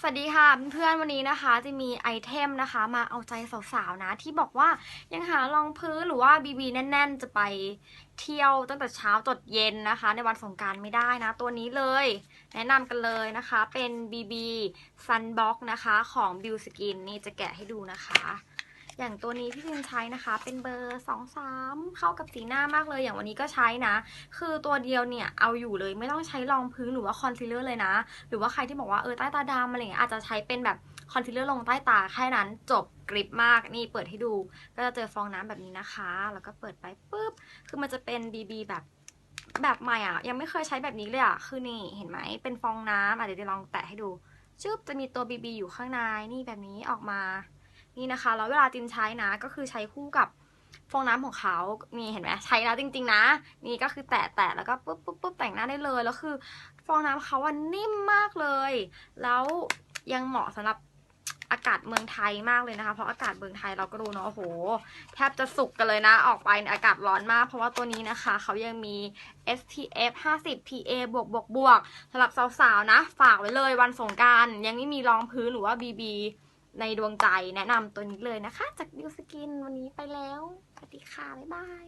สวัสดีค่ะเพื่อนๆวันนี้นะคะจะมีไอเทมนะคะมาเอาใจสาวๆนะ ที่บอกว่ายังหารองพื้นหรือว่าบีบีแน่น ๆ จะไปเที่ยวตั้งแต่เช้าจดเย็นนะคะ ในวันสงการไม่ได้นะ ตัวนี้เลย แนะนำกันเลยนะคะเป็น BB Sunbox นะคะของ b i l Skin นี่จะแกะให้ดูนะคะ อย่างตัวนี้พี่พิมใช้นะคะ เป็นเบอร์2 3เข้ากับสีหน้ามากเลย อย่างวันนี้ก็ใช้นะ คือตัวเดียวเนี่ยเอาอยู่เลยไม่ต้องใช้รองพื้นหรือว่าคอนซีลเลอร์เลยนะ หรือว่าใครที่บอกว่าเออใต้ตาดำอะไรเงี้ยอาจจะใช้เป็นแบบคอนซีลเลอร์ลงใต้ตาแค่นั้นจบกริบมากนี่เปิดให้ดู ก็จะเจอฟองน้ำแบบนี้นะคะ แล้วก็เปิดไปปุ๊บคือมันจะเป็น BB แบบแบบใหม่อะ ยังไม่เคยใช้แบบนี้เลยอะ คือนี่เห็นไหมเป็นฟองน้ำอะเดี๋ยวจะลองแตะให้ดูชึบจะมีตัว BB อยู่ข้างในนี่แบบนี้ออกมา นี่นะคะ แล้วเวลาจินใช้นะก็คือใช้คู่กับฟองน้ำของเขานี่เห็นไหมใช้แล้วจริง ๆ นะ นี่ก็คือแตะแตะแล้วก็ปุ๊บปุ๊บปุ๊บแต่งหน้าได้เลย แล้วคือ ฟองน้ำเขาอะนิ่มมากเลย แล้วยังเหมาะสำหรับอากาศเมืองไทยมากเลยนะคะ เพราะอากาศเมืองไทยเราก็รู้เนาะโอ้โห แทบจะสุกกันเลยนะ ออกไปในอากาศร้อนมาก เพราะว่าตัวนี้นะคะ เขายังมี SPF 50 PA บวกบวกบวกสำหรับสาวๆนะ ฝากไว้เลยวันสงกรารยังไม่มีรองพื้นหรือว่า BB ในดวงใจแนะนำตัวนี้เลยนะคะ จากดิวสกินวันนี้ไปแล้ว สวัสดีค่ะ บ๊ายบาย